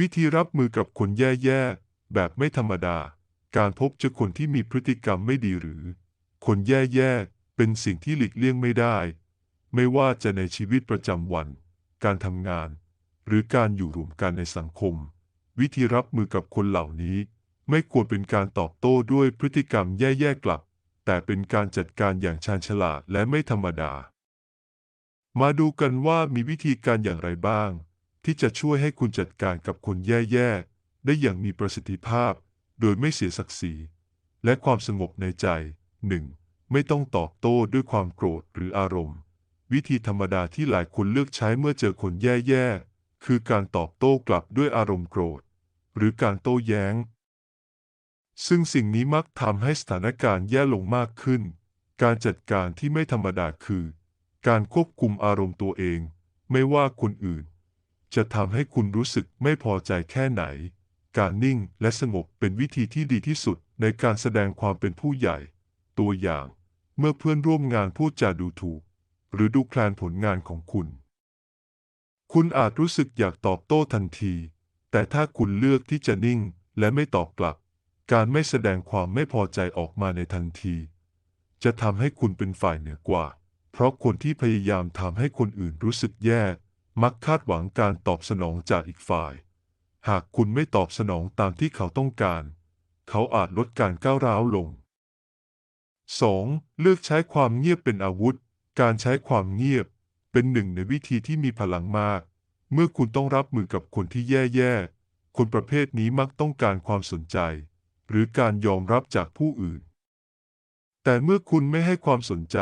วิธีรับมือกับคนแย่ๆ แบบไม่ธรรมดา การพบเจอคนที่มีพฤติกรรมไม่ดีหรือ คนแย่ๆ เป็นสิ่งที่หลีกเลี่ยงไม่ได้ ไม่ว่าจะในชีวิตประจำวัน การทำงาน หรือการอยู่รวมกันในสังคม วิธีรับมือกับคนเหล่านี้ ไม่ควรเป็นการตอบโต้ด้วยพฤติกรรมแย่ๆ กลับ แต่เป็นการจัดการอย่างชาญฉลาดและไม่ธรรมดา มาดูกันว่ามีวิธีการอย่างไรบ้าง ที่จะช่วยให้คุณจัดการกับคนแย่ๆ ได้อย่างมีประสิทธิภาพ โดยไม่เสียศักดิ์ศรี และความสงบในใจ 1. ไม่ต้องตอบโต้ด้วยความโกรธหรืออารมณ์ วิธีธรรมดาที่หลายคนเลือกใช้เมื่อเจอคนแย่ๆ คือการตอบโต้กลับด้วยอารมณ์โกรธ หรือการโต้แย้ง ซึ่งสิ่งนี้มักทำให้สถานการณ์แย่ลงมากขึ้น การจัดการที่ไม่ธรรมดาคือ การควบคุมอารมณ์ตัวเอง ไม่ว่าคนอื่น จะทำให้คุณรู้สึกไม่พอใจแค่ไหน การนิ่งและสงบเป็นวิธีที่ดีที่สุดในการแสดงความเป็นผู้ใหญ่ ตัวอย่าง เมื่อเพื่อนร่วมงานพูดจาดูถูก หรือดูแคลนผลงานของคุณ คุณอาจรู้สึกอยากตอบโต้ทันที แต่ถ้าคุณเลือกที่จะนิ่งและไม่ตอบกลับ การไม่แสดงความไม่พอใจออกมาในทันที จะทำให้คุณเป็นฝ่ายเหนือกว่า เพราะคนที่พยายามทำให้คนอื่นรู้สึกแย่ มักคาดหวังการตอบสนองจากอีกฝ่าย หากคุณไม่ตอบสนองตามที่เขาต้องการ เขาอาจลดการก้าวร้าวลง 2. เลือกใช้ความเงียบเป็นอาวุธ การใช้ความเงียบเป็นหนึ่งในวิธีที่มีพลังมาก เมื่อคุณต้องรับมือกับคนที่แย่ๆ คนประเภทนี้มักต้องการความสนใจ หรือการยอมรับจากผู้อื่น แต่เมื่อคุณไม่ให้ความสนใจ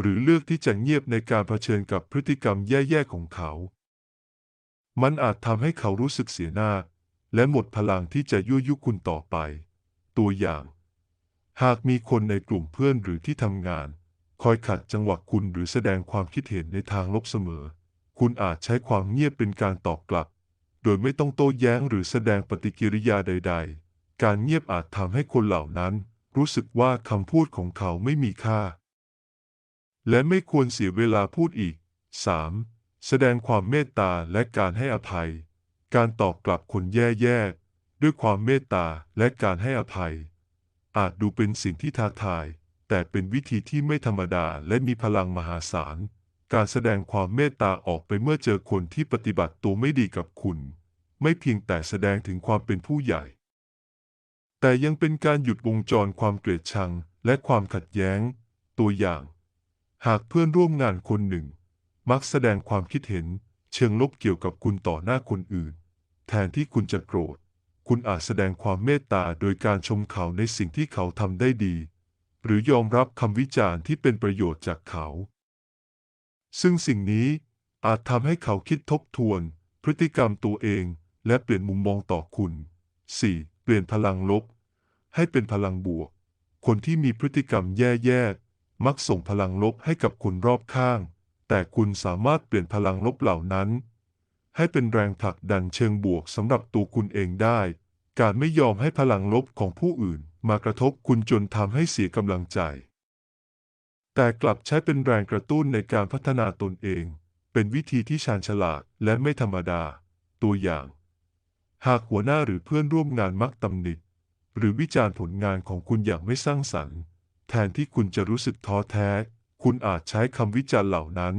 หรือเลือกที่จะเงียบในการเผชิญกับพฤติกรรมแย่ๆของเขา มันอาจทำให้เขารู้สึกเสียหน้า และหมดพลังที่จะยั่วยุคุณต่อไป ตัวอย่าง หากมีคนในกลุ่มเพื่อนหรือที่ทำงาน คอยขัดจังหวะคุณหรือแสดงความคิดเห็นในทางลบเสมอ คุณอาจใช้ความเงียบเป็นการตอบกลับ โดยไม่ต้องโต้แย้งหรือแสดงปฏิกิริยาใด ๆ การเงียบอาจทำให้คนเหล่านั้น รู้สึกว่าคำพูดของเขาไม่มีค่า และไม่ควรเสียเวลาพูดอีก 3. แสดงความเมตตาและการให้อภัย การตอบกลับคนแย่ๆ ด้วยความเมตตาและการให้อภัย อาจดูเป็นสิ่งที่ท้าทาย แต่เป็นวิธีที่ไม่ธรรมดาและมีพลังมหาศาล การแสดงความเมตตาออกไปเมื่อเจอคนที่ปฏิบัติตัวไม่ดีกับคุณ ไม่เพียงแต่แสดงถึงความเป็นผู้ใหญ่ แต่ยังเป็นการหยุดวงจรความเกลียดชังและความขัดแย้ง ตัวอย่าง หากเพื่อนร่วมงานคนหนึ่ง มักแสดงความคิดเห็นเชิงลบเกี่ยวกับคุณต่อหน้าคนอื่น แทนที่คุณจะโกรธ คุณอาจแสดงความเมตตาโดยการชมเขาในสิ่งที่เขาทำได้ดี หรือยอมรับคำวิจารณ์ที่เป็นประโยชน์จากเขา ซึ่งสิ่งนี้อาจทำให้เขาคิดทบทวน พฤติกรรมตัวเองและเปลี่ยนมุมมองต่อคุณ 4. เปลี่ยนพลังลบ ให้เป็นพลังบวก คนที่มีพฤติกรรมแย่ๆ มักส่งพลังลบให้กับคนรอบข้าง แต่คุณสามารถเปลี่ยนพลังลบเหล่านั้น ให้เป็นแรงผลักดันเชิงบวกสำหรับตัวคุณเองได้ การไม่ยอมให้พลังลบของผู้อื่น มากระทบคุณจนทำให้เสียกำลังใจ แต่กลับใช้เป็นแรงกระตุ้นในการพัฒนาตนเอง เป็นวิธีที่ชาญฉลาดและไม่ธรรมดา ตัวอย่าง หากหัวหน้าหรือเพื่อนร่วมงานมักตำหนิหรือวิจารณ์ผลงานของคุณอย่างไม่สร้างสรรค์ แทนที่คุณจะรู้สึกท้อแท้ คุณอาจใช้คำวิจารณ์เหล่านั้น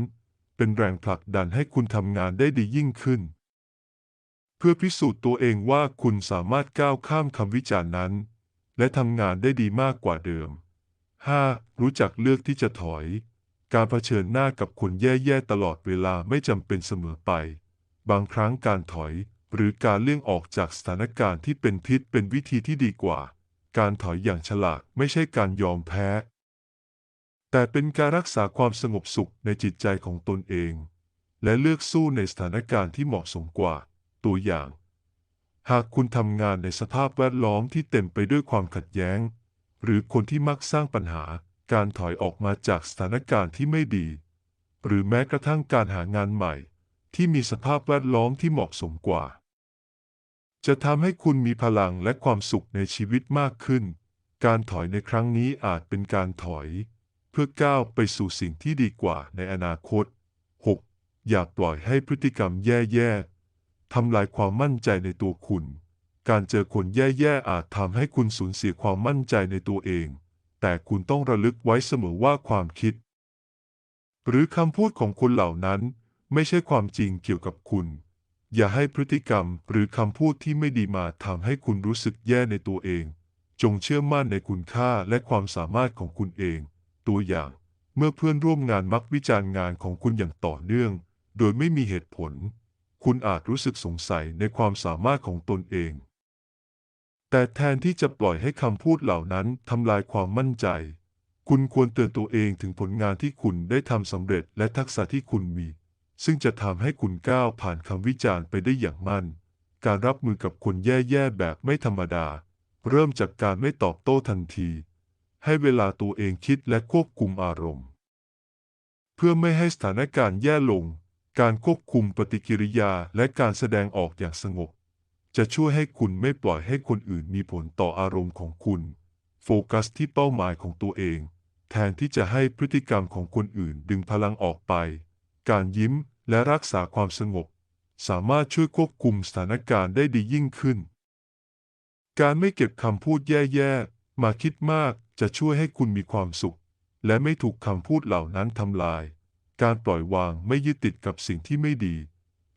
เป็นแรงผลักดันให้คุณทำงานได้ดียิ่งขึ้น เพื่อพิสูจน์ตัวเองว่าคุณสามารถก้าวข้ามคำวิจารณ์นั้น และทำงานได้ดีมากกว่าเดิม 5. รู้จักเลือกที่จะถอย การเผชิญหน้ากับคนแย่ๆตลอดเวลาไม่จำเป็นเสมอไป บางครั้งการถอย หรือการเลี่ยงออกจากสถานการณ์ที่เป็นพิษเป็นวิธีที่ดีกว่า การถอยอย่างฉลาดไม่ใช่การยอมแพ้ แต่เป็นการรักษาความสงบสุขในจิตใจของตนเอง และเลือกสู้ในสถานการณ์ที่เหมาะสมกว่า ตัวอย่าง หากคุณทำงานในสภาพแวดล้อมที่เต็มไปด้วยความขัดแย้ง หรือคนที่มักสร้างปัญหาการถอยออกมาจากสถานการณ์ที่ไม่ดี หรือแม้กระทั่งการหางานใหม่ ที่มีสภาพแวดล้อมที่เหมาะสมกว่า จะทำให้คุณมีพลังและความสุขในชีวิตมากขึ้น การถอยในครั้งนี้อาจเป็นการถอย เพื่อก้าวไปสู่สิ่งที่ดีกว่าในอนาคต 6. อย่าปล่อยให้พฤติกรรมแย่ๆทำลายความมั่นใจในตัวคุณ การเจอคนแย่ๆอาจทำให้คุณสูญเสียความมั่นใจในตัวเอง แต่คุณต้องระลึกไว้เสมอว่าความคิด หรือคำพูดของคนเหล่านั้น ไม่ใช่ความจริงเกี่ยวกับคุณ อย่าให้พฤติกรรมหรือคำพูดที่ไม่ดีมาทำให้คุณรู้สึกแย่ในตัวเอง จงเชื่อมั่นในคุณค่าและความสามารถของคุณเอง ตัวอย่าง เมื่อเพื่อนร่วมงานมักวิจารณ์งานของคุณอย่างต่อเนื่อง โดยไม่มีเหตุผล คุณอาจรู้สึกสงสัยในความสามารถของตนเอง แต่แทนที่จะปล่อยให้คำพูดเหล่านั้นทำลายความมั่นใจ คุณควรเตือนตัวเองถึงผลงานที่คุณได้ทำสำเร็จและทักษะที่คุณมี ซึ่งจะทำให้คุณก้าวผ่านคำวิจารณ์ไปได้อย่างมั่น การรับมือกับคนแย่ๆแบบไม่ธรรมดา เริ่มจากการไม่ตอบโต้ทันที ให้เวลาตัวเองคิดและควบคุมอารมณ์ เพื่อไม่ให้สถานการณ์แย่ลง การควบคุมปฏิกิริยาและการแสดงออกอย่างสงบ จะช่วยให้คุณไม่ปล่อยให้คนอื่นมีผลต่ออารมณ์ของคุณ โฟกัสที่เป้าหมายของตัวเอง แทนที่จะให้พฤติกรรมของคนอื่นดึงพลังออกไป การยิ้ม และรักษาความสงบ สามารถช่วยควบคุมสถานการณ์ได้ดียิ่งขึ้น การไม่เก็บคำพูดแย่ๆ มาคิดมากจะช่วยให้คุณมีความสุข และไม่ถูกคำพูดเหล่านั้นทำลาย การปล่อยวางไม่ยึดติดกับสิ่งที่ไม่ดี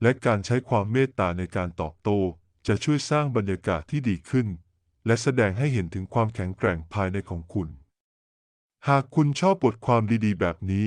และการใช้ความเมตตาในการตอบโต้จะช่วยสร้างบรรยากาศที่ดีขึ้น และแสดงให้เห็นถึงความแข็งแกร่งภายในของคุณ หากคุณชอบบทความดีๆ แบบนี้